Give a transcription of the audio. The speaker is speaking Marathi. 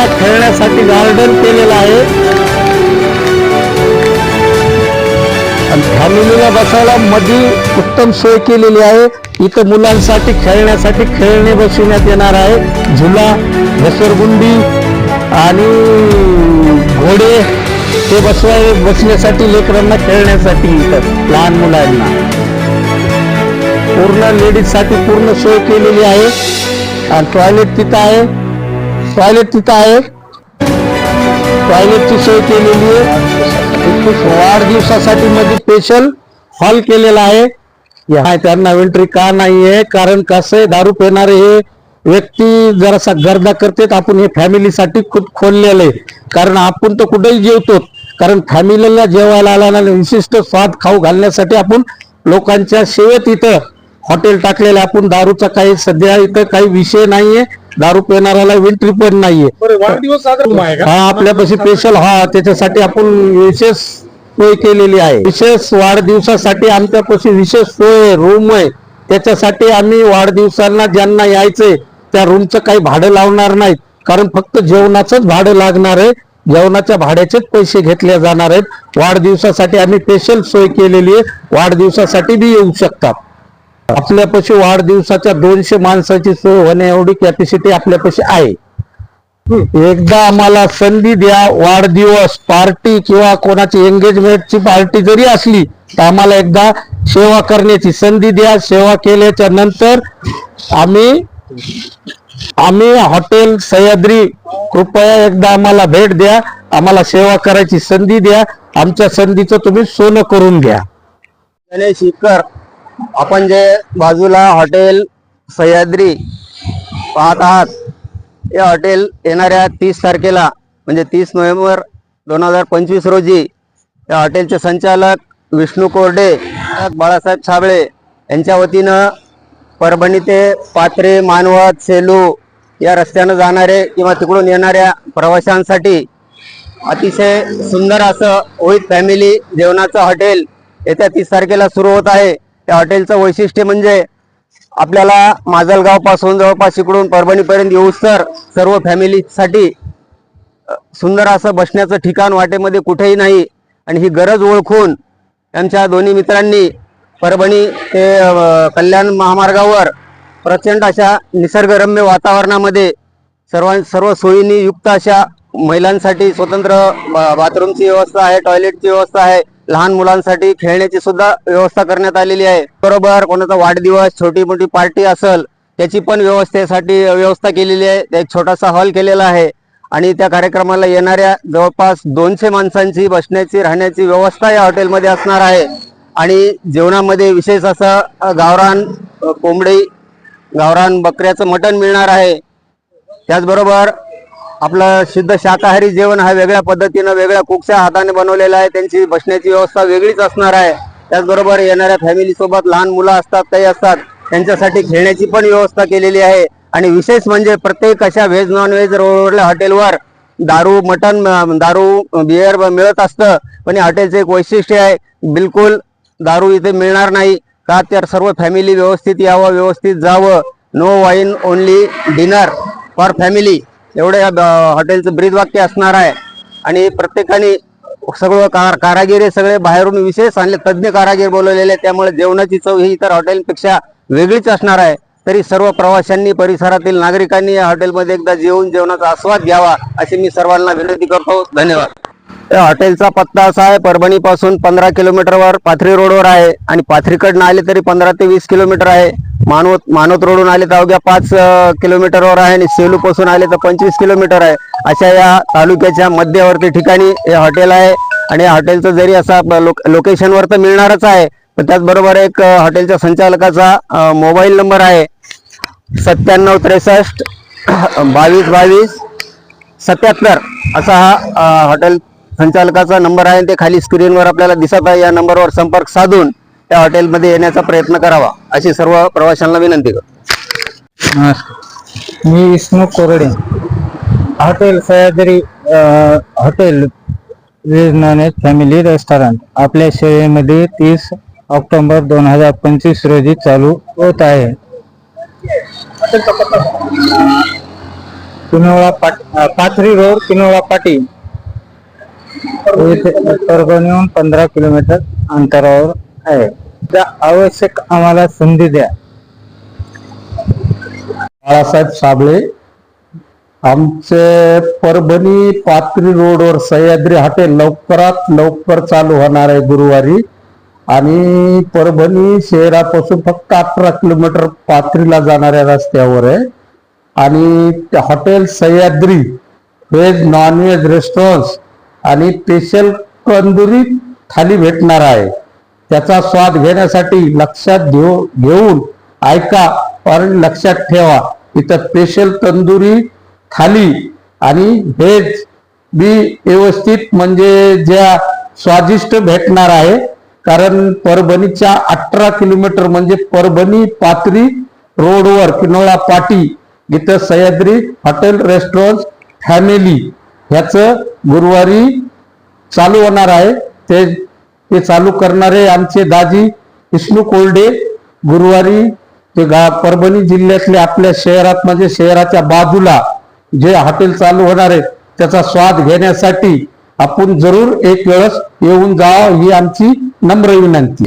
मुलांना खेळण्यासाठी गार्डन केलेलं आहे. आणि फॅमिलीला बसायला मधी उत्तम सोय केलेली आहे. इथं मुलांसाठी खेळण्यासाठी खेळणे बसविण्यात येणार आहे. झुला घसरगुंडी आणि घोडे ते बसवाय बसण्यासाठी लेकरांना खेळण्यासाठी इथं लहान मुलांना. पूर्ण लेडीजसाठी पूर्ण सोय केलेली आहे. आणि टॉयलेट तिथं आहे. टॉयलेट तिथं आहे टॉयलेटची सोय केलेली आहे. वाढदिवसासाठी मध्ये स्पेशल हॉल केलेला आहे. या. त्यांना एंट्री का नाही आहे कारण कसं आहे दारू पिणारे हे व्यक्ती जरासा गर्दा करतात. आपण हे फॅमिलीसाठी खूप खोललेलं आहे. कारण आपण तर कुठेही जेवतो. कारण फॅमिलीला जेवायला आला ना विशिष्ट स्वाद खाऊ घालण्यासाठी आपण लोकांच्या सेवेत इथं हॉटेल टाकलेलं आपण दारूचा काही सध्या इथं काही विषय नाहीये. दारू पिणाऱ्याला एंट्री पण नाहीये. वाढदिवस हा आपल्यापाशी स्पेशल हा त्याच्यासाठी आपण विशेष सोय केलेली आहे. विशेष वाढदिवसासाठी आमच्यापाशी विशेष सोय रूम आहे. त्याच्यासाठी आम्ही वाढदिवसांना ज्यांना यायचंय त्या रूमचं काही भाडं लावणार नाहीत. कारण फक्त जेवणाचंच भाडं लागणार आहे. जेवणाच्या भाड्याचेच पैसे घेतले जाणार आहेत. वाढदिवसासाठी आम्ही स्पेशल सोय केलेली आहे. वाढदिवसासाठी बी येऊ शकतात. आपल्यापाशी वाढदिवसाच्या दोनशे माणसाची सोय होण्या एवढी कॅपॅसिटी आपल्यापाशी आहे. एकदा आम्हाला संधी द्या वाढदिवस पार्टी किंवा कोणाची एंगेजमेंटची पार्टी जरी असली तर आम्हाला एकदा सेवा करण्याची संधी द्या. सेवा केल्याच्यानंतर आम्ही आम्ही हॉटेल सह्याद्री कृपया एकदा आम्हाला भेट द्या. आम्हाला सेवा करायची संधी द्या. आमच्या संधीचं तुम्ही सोनं करून घ्या. गणेश इकर आपण जे बाजूला हॉटेल सह्याद्री पाहत आहात हे हॉटेल येणाऱ्या तीस तारखेला म्हणजे तीस नोव्हेंबर दोन हजार पंचवीस रोजी या हॉटेलचे संचालक विष्णू कोरडे बाळासाहेब छाबळे यांच्या वतीनं परभणी ते पात्रे मानवत सेलू या रस्त्यानं जाणारे किंवा तिकडून येणाऱ्या प्रवाशांसाठी अतिशय सुंदर असं होईत फॅमिली जेवणाचं हॉटेल येत्या तीस तारखेला सुरू होत आहे. त्या हॉटेलचं वैशिष्ट्य म्हणजे आपल्याला माजलगावपासून जवळपास इकडून परभणीपर्यंत येऊ तर सर्व फॅमिलीसाठी सुंदर असं बसण्याचं ठिकाण वाटेमध्ये कुठेही नाही. आणि ही गरज ओळखून आमच्या दोन्ही मित्रांनी परभणी ते कल्याण महामार्गावर प्रचंड अशा निसर्गरम्य वातावरणामध्ये सर्व सर्व सोयींनी युक्त अशा महिलांसाठी स्वतंत्र बा- बाथरूमची व्यवस्था आहे टॉयलेटची व्यवस्था आहे. लहान मुलांसाठी खेळण्याची सुद्धा व्यवस्था करण्यात आलेली आहे. बरोबर कोणाचा वाढदिवस छोटी मोठी पार्टी असेल त्याची पण व्यवस्थेसाठी व्यवस्था केलेली आहे. त्या एक छोटासा हॉल केलेला आहे. आणि त्या कार्यक्रमाला येणाऱ्या जवळपास दोनशे माणसांची बसण्याची राहण्याची व्यवस्था या हॉटेलमध्ये असणार आहे. आणि जेवणामध्ये विशेष असं गावरान कोंबडी गावरान बकऱ्याचं मटण मिळणार आहे. त्याचबरोबर आपलं शुद्ध शाकाहारी जेवण हा वेगळ्या पद्धतीनं वेगळ्या कुकच्या हाताने बनवलेला आहे. त्यांची बसण्याची व्यवस्था वेगळीच असणार आहे. त्याचबरोबर येणाऱ्या फॅमिलीसोबत लहान मुलं असतात काही असतात त्यांच्यासाठी खेळण्याची पण व्यवस्था केलेली आहे. आणि विशेष म्हणजे प्रत्येक अशा व्हेज नॉन व्हेज रोडल्या हॉटेलवर दारू मटन दारू बिअर मिळत असतं. पण या हॉटेलचं एक वैशिष्ट्य आहे बिलकुल दारू इथे मिळणार नाही. का तर सर्व फॅमिली व्यवस्थित यावं व्यवस्थित जावं. No wine only dinner for family एवढे हॉटेलचं ब्रीद वाक्य असणार आहे. आणि प्रत्येकाने सगळं कार कारागिर हे सगळे बाहेरून विशेष आणले तज्ज्ञ कारागीर बोलवलेले त्यामुळे जेवणाची चव ही इतर हॉटेलपेक्षा वेगळीच असणार आहे. तरी सर्व प्रवाशांनी परिसरातील नागरिकांनी या हॉटेलमध्ये एकदा जेवून जेवणाचा आस्वाद घ्यावा अशी मी सर्वांना विनंती करतो. धन्यवाद. या हॉटेलचा पत्ता असा आहे परभणी पासून पंधरा किलोमीटरवर पाथरी रोडवर आहे. आणि पाथरीकडनं आले तरी पंधरा ते वीस किलोमीटर आहे. मानवत मानवत रोडून आले तर अवघ्या पाच किलोमीटरवर आहे आणि सेलूपासून आले तर पंचवीस किलोमीटर आहे. अशा या तालुक्याच्या मध्यवर्ती ठिकाणी हे हॉटेल आहे आणि या हॉटेलचं जरी असा ब- लोक- लोकेशनवर तर मिळणारच आहे पण त्याचबरोबर एक हॉटेलच्या संचालकाचा मोबाईल नंबर आहे. सत्त्याण्णव त्रेसष्ट बावीस बावीस सत्याहत्तर असा हा हॉटेल संचालकाचा नंबर आहे ते खाली स्क्रीनवर आपल्याला दिसत आहे. या नंबरवर संपर्क साधून त्या हॉटेलमध्ये येण्याचा प्रयत्न करावा अशी सर्व प्रवाशांना विनंती करतो. नमस्कार. मी Vishnu Korde. Hotel Sahyadri hotel veg non veg family restaurant. आपल्या सेवेमध्ये तीस ऑक्टोबर दोन हजार पंचवीस रोजी चालू होत आहे. किनोळा पाट पाथरी रोड किनोळा पाटी. परभणीहून पंधरा किलोमीटर अंतरावर आहे. त्या आवश्यक आम्हाला संधी द्या. बाळासाहेब साबळे आमचे परभणी पात्री रोडवर सह्याद्री हॉटेल लवकरात लवकर चालू होणार आहे गुरुवारी. आणि परभणी शहरापासून फक्त अठरा किलोमीटर पात्रीला जाणाऱ्या रस्त्यावर आहे. आणि hotel Sahyadri veg non veg restaurant आणि स्पेशल कंदुरी थाली भेटणार आहे. त्याचा स्वाद घेण्यासाठी लक्षात घेऊ घेऊन ऐका आणि लक्षात ठेवा. इथं स्पेशल तंदुरी थाली आणि व्हेज बी व्यवस्थित म्हणजे ज्या स्वादिष्ट भेटणार आहे. कारण परभणीच्या अठरा किलोमीटर म्हणजे परभणी पात्री रोडवर किनोळा पाटी इथं सह्याद्री हॉटेल रेस्टॉरंट फॅमिली ह्याचं गुरुवारी चालू होणार आहे. ते ते चालू करणारे आमचे दाजी विष्णू कोल्डे गुरुवारी ते गा परभणी जिल्ह्यातले आपल्या शहरात म्हणजे शहराच्या बाजूला जे हॉटेल चालू होणार आहे त्याचा स्वाद घेण्यासाठी आपण जरूर एक वेळेस येऊन जावं ही आमची नम्र विनंती.